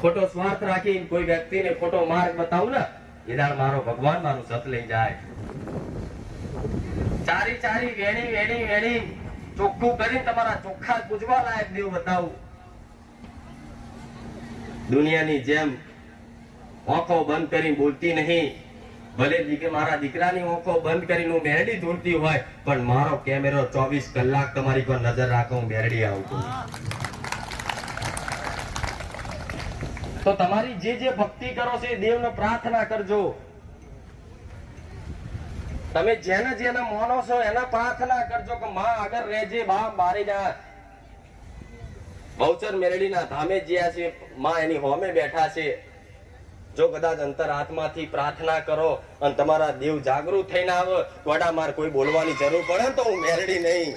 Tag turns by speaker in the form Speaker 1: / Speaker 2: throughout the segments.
Speaker 1: ખોટો સ્વાર્થ રાખી કોઈ વ્યક્તિને ખોટો માર્ગ બતાવું ને એ મારો ભગવાન, મારું સત લઈ જાય. ચારી ચારી વેણી વેણી વેણી, ચોખ્ખું કરી તમારા ચોખ્ખા પૂજવા લાયક દેવ બતાવું. દુનિયાની જેમ ઓખો બંધ કરી બોલતી નહીં. ભલે દીકરી, મારા દીકરાની ઓખો બંધ કરીને હું મેરડી ધૂળતી હોય, પણ મારો કેમેરો ચોવીસ કલાક તમારી પર નજર રાખો, હું મેરડી આવતો તો તમારી જે જે ભક્તિ કરો છો એ દેવને પ્રાર્થના કરજો. તમે જેને જેને માનો છો એને પ્રાર્થના કરજો કે માં આગળ રહેજે બા મારી જા બહુચર મેરડીના ધામે જ્યાં છે, માં એની હોમે બેઠા છે. જો કદાચ અંતર આત્માથી પ્રાર્થના કરો અને તમારા દેવ જાગૃત થઈને આવે વડા માર કોઈ બોલવાની જરૂર પડે તો હું મેરડી નહીં.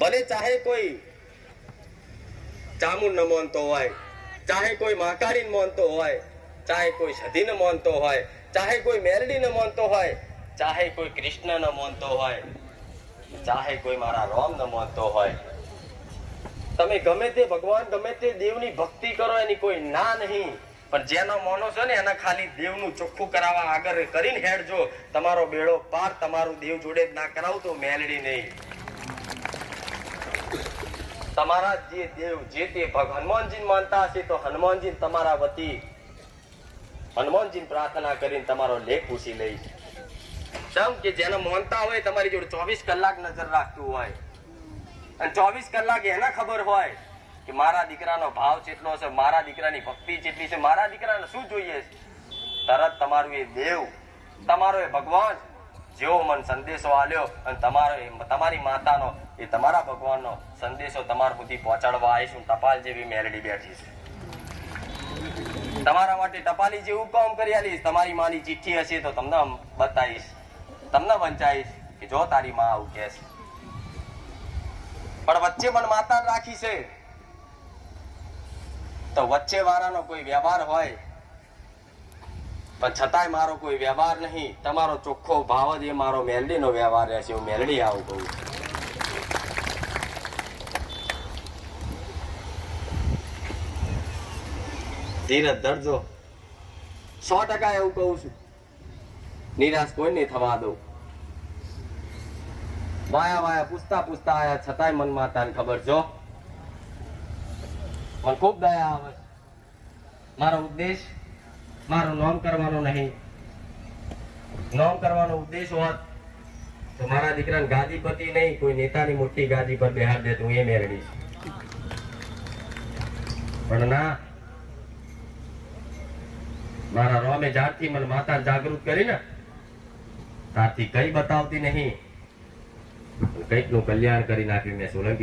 Speaker 1: ભલે ચાહે કોઈ, ચામુંડ ન માનતો હોય. ચાહે કોઈ મહાકારીને માનતો હોય, ચાહે કોઈ સધીને માનતો હોય, ચાહે કોઈ મેલડીને માનતો હોય, ચાહે કોઈ કૃષ્ણને માનતો હોય, ચાહે કોઈ મારા રોમને માનતો હોય. તમે ગમે તે ભગવાન, ગમે તે દેવની ભક્તિ કરો, એની કોઈ ના નહીં. પણ જેનો મોનો છે ને, એના ખાલી દેવનું ચોખ્ખું કરાવવા આગળ કરીને હેડજો. તમારો બેડો પાર તમારું દેવ જોડે ના કરાવું તો મેલડી નહીં. તમારા જે દેવ, જે તે હનુમાનજી માનતા હશે, તો હનુમાનજી તમારા વતી હનુમાનજી પ્રાર્થના કરીને તમારો લેખ પૂછી લઈશ. સમ કે જેને માનતા હોય તમારી જોડે ચોવીસ કલાક નજર રાખતું હોય. અને ચોવીસ કલાક એને ખબર હોય કે મારા દીકરાનો ભાવ કેટલો છે, મારા દીકરાની ભક્તિ કેટલી છે, મારા દીકરાને શું જોઈએ છે? તરત તમારું એ દેવ, તમારો એ ભગવાન જેવો મન સંદેશો આલ્યો અને તમારો તમારી માતાનો એ તમારા ભગવાનનો સંદેશો તમારા સુધી પહોંચાડવા આવીશું ટપાલ જેવી મેલડી બેઠી છે. તમારા માટે ટપાલી જેવું કામ કરી આલીશ. તમારી માની ચિઠ્ઠી હશે તો તમને બતાવીશ, તમને વંચાઈશ કે જો તારી માં આવું કહે છે. પણ વચ્ચે પણ માતા રાખી છે. તો વચ્ચે વાળાનો કોઈ વ્યવહાર હોય, પણ છતાંય મારો કોઈ વ્યવહાર નહીં. તમારો ચોખ્ખો ભાવ જ એ મારો મેલડીનો વ્યવહાર રહેશે. હું મેલડી આવું કહું ધીરજ ધરજો સો ટકા એવું કહું છું. નિરાશ કોઈ નહીં થવા દઉં. વાયા વાયા પૂછતા પૂછતા આયા છતાંય મન માતાને ખબર જો. પણ ખૂબ દયા આવે મારો ઉદ્દેશ, મારું નામ કરવાનો નહીં. નામ કરવાનો ઉદ્દેશ હોત તો મારા દીકરાને ગાદીપતિ નહીં, કોઈ નેતાની મોટી ગાદી પર બેહાડ દે હું એ મેળવીશ. પણ ના, મારા રોમે જ્યારથી મને માતા જાગૃત કરી ને તારથી કઈ બતાવતી નહીં. કંઈકનું કલ્યાણ કરી નાખ્યું મેં સોલંકી